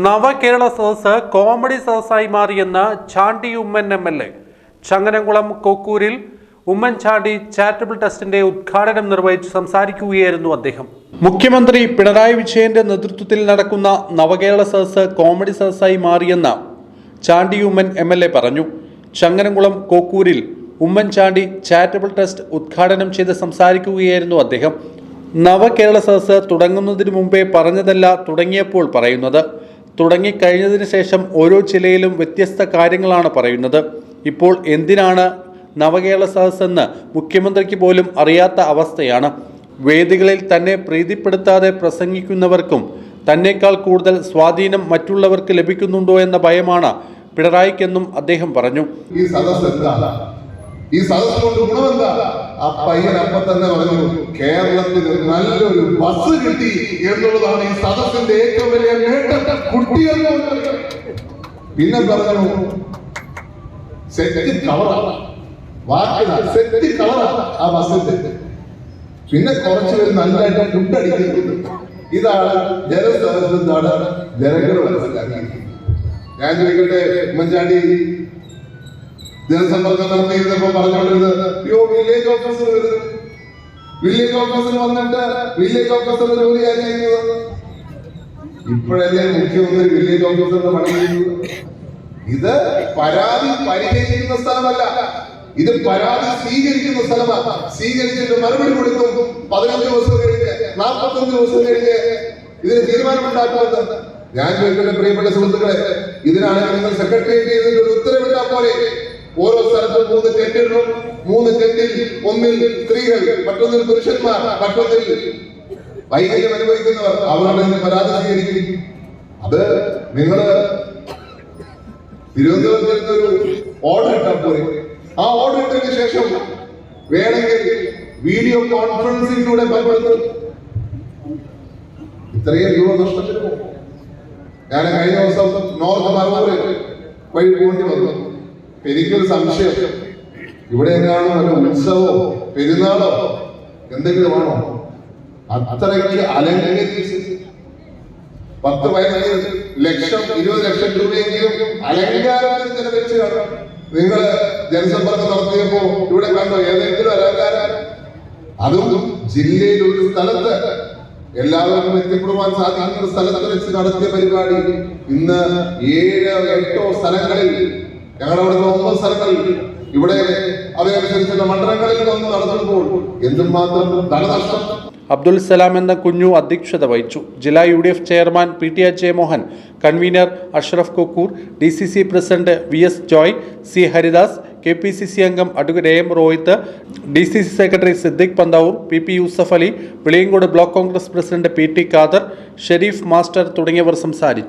Navakerala Sadas comedy സദസ്സായി മാറിയെന്ന് Chandy Oommen M L A. Changanamkulam കൊക്കൂരിൽ Oommen Chandy charitable ട്രസ്റ്റിന്റെ ഉദ്ഘാടനം നിർവഹിച്ച് സംസാരിക്കുകയായിരുന്നു അദ്ദേഹം. മുഖ്യമന്ത്രി പിണറായി വിജയന്റെ നേതൃത്വത്തിൽ നടക്കുന്ന നവകേരള സദസ് കോമഡി സദസ്സായി മാറിയെന്ന് Chandy Oommen M L A പറഞ്ഞു. ചങ്ങനംകുളം കോക്കൂരിൽ ഉമ്മൻചാണ്ടി ചാരിറ്റബിൾ ട്രസ്റ്റ് ഉദ്ഘാടനം ചെയ്ത് സംസാരിക്കുകയായിരുന്നു അദ്ദേഹം. നവകേരള സദസ് തുടങ്ങുന്നതിന് മുമ്പേ പറഞ്ഞതല്ല തുടങ്ങിയപ്പോൾ പറയുന്നത്. തുടങ്ങിക്കഴിഞ്ഞതിന് ശേഷം ഓരോ ജില്ലയിലും വ്യത്യസ്ത കാര്യങ്ങളാണ് പറയുന്നത്. ഇപ്പോൾ എന്തിനാണ് നവകേരള സദസ് എന്ന് മുഖ്യമന്ത്രിക്ക് പോലും അറിയാത്ത അവസ്ഥയാണ്. വേദികളിൽ തന്നെ പ്രീതിപ്പെടുത്താതെ പ്രസംഗിക്കുന്നവർക്കും തന്നേക്കാൾ കൂടുതൽ സ്വാധീനം മറ്റുള്ളവർക്ക് ലഭിക്കുന്നുണ്ടോ എന്ന ഭയമാണ് പിണറായിക്കെന്നും അദ്ദേഹം പറഞ്ഞു. ഈ സദസ് എന്താണ്? ഈ സദസ് കൊണ്ട് ഗുണമെന്താ ആ പയ്യൻ അപ്പൊ തന്നെ പറഞ്ഞു കേരളത്തിന് നല്ലൊരു ബസ് കിട്ടി എന്നുള്ളതാണ് ഈ സദസ്സിന്റെ ഏറ്റവും വലിയ നേട്ടം. കുട്ടിയെന്ന് പിന്നെ പറഞ്ഞു സെറ്റ് ആ ബസ്സിന്റെ. പിന്നെ കുറച്ച് പേര് നല്ലതായിട്ട് ഫുഡ് അടിക്കുന്നുണ്ട് ഇതാണ് ജനസദസ് എന്താണ്? ജനങ്ങൾ മനസ്സിലാക്കി ഞാൻ ചോദിക്കട്ടെ ഉമ്മൻചാണ്ടി? ജനസമ്പർക്കം നടത്തിയിരുന്നപ്പോ പറഞ്ഞുകൊണ്ടിരുന്നത് അയ്യോ വില്ലേജ് ഓഫീസർ വരുന്നു. വില്ലേജ് ഓഫീസർ വന്നിട്ട് വില്ലേജ് ഓഫീസർ ജോലിയാണ് ഇപ്പോഴല്ലേ മുഖ്യമന്ത്രി വില്ലേജ് ഓഫീസറിന്റെ പണി ഇത് പരാതി പരിഹരിക്കുന്ന സ്ഥലമല്ല. ഇത് പരാതി സ്വീകരിക്കുന്ന സ്ഥലമാണ് സ്വീകരിച്ചിട്ട് മറുപടി കൊടുക്കും പതിനഞ്ച് ദിവസം കഴിഞ്ഞ് നാൽപ്പത്തഞ്ച് ദിവസം കഴിഞ്ഞ് ഇതിന് തീരുമാനമുണ്ടാക്കുന്നത് ഞാൻ ചോദിക്കട്ടെ പ്രിയപ്പെട്ട സുഹൃത്തുക്കളെ ഇതിനാണെങ്കിൽ നിങ്ങൾ സെക്രട്ടേറിയറ്റ് ഇതിന്റെ ഒരു ഉത്തരവിട്ടാൽ പോലെ ഓരോ സ്ഥലത്തും മൂന്ന് ടെന്റിടണം മൂന്ന് ടെന്റിൽ ഒന്നിൽ സ്ത്രീകൾ മറ്റൊന്നിൽ പുരുഷന്മാർ മറ്റൊന്നിൽ വൈകല്യം അനുഭവിക്കുന്നവർ. അവരുടെ പരാതി സ്വീകരിക്കും. അത് നിങ്ങൾ തിരുവനന്തപുരത്ത് ഒരു ഓർഡർ ഇട്ടാൽ പോലെ ആ ഓർഡർ ഇട്ടതിന് ശേഷം വേണമെങ്കിൽ വീഡിയോ കോൺഫറൻസിലൂടെ പങ്കെടുത്തു ഇത്രയും രൂപ നഷ്ടപ്പെട്ടു. ഞാൻ കഴിഞ്ഞ ദിവസം നോർത്ത് മലബാറ് വഴി പോകേണ്ടി വന്നു. എനിക്കൊരു സംശയം. ഇവിടെ എങ്ങാണോ ഒരു ഉത്സവമോ പെരുന്നാളോ എന്തെങ്കിലും ആണോ അത്രയ്ക്ക് അലങ്കരിച്ച് പത്ത് പതിനഞ്ച് ലക്ഷം ഇരുപത് ലക്ഷം രൂപയെങ്കിലും അലങ്കാരത്തിന് ചെലവഴിച്ച് കാണാം നിങ്ങൾ ജനസമ്പർക്കം നടത്തിയപ്പോ ഇവിടെ കണ്ടോ ഏതെങ്കിലും അലങ്കാരം? അതും ജില്ലയിൽ ഒരു സ്ഥലത്ത് എല്ലാവർക്കും എത്തിപ്പെടുവാൻ സാധിക്കുന്ന സ്ഥലത്ത് വെച്ച് നടത്തിയ പരിപാടി. ഇന്ന് ഏഴ് എട്ടോ സ്ഥലങ്ങളിൽ ഞങ്ങളുടെ ഒമ്പത് സ്ഥലങ്ങളിൽ ഇവിടെ അവയനുസരിച്ചുള്ള മണ്ഡലങ്ങളിൽ വന്ന് നടത്തുമ്പോൾ എന്തുമാത്രം ധനനഷ്ടം? അബ്ദുൽ സലാം എന്ന കുഞ്ഞു അധ്യക്ഷത വഹിച്ചു. ജില്ലാ U D F chairman P T Ajay Mohan convener Ashraf Kokkur D C C president V S Joy C Haridas K P C C അംഗം advocate A M Rohith D C C secretary Siddique Panthavoor P P Yusuf Ali Viliyankode block Congress president P T Khader Sharif master തുടങ്ങിയവർ സംസാരിച്ചു.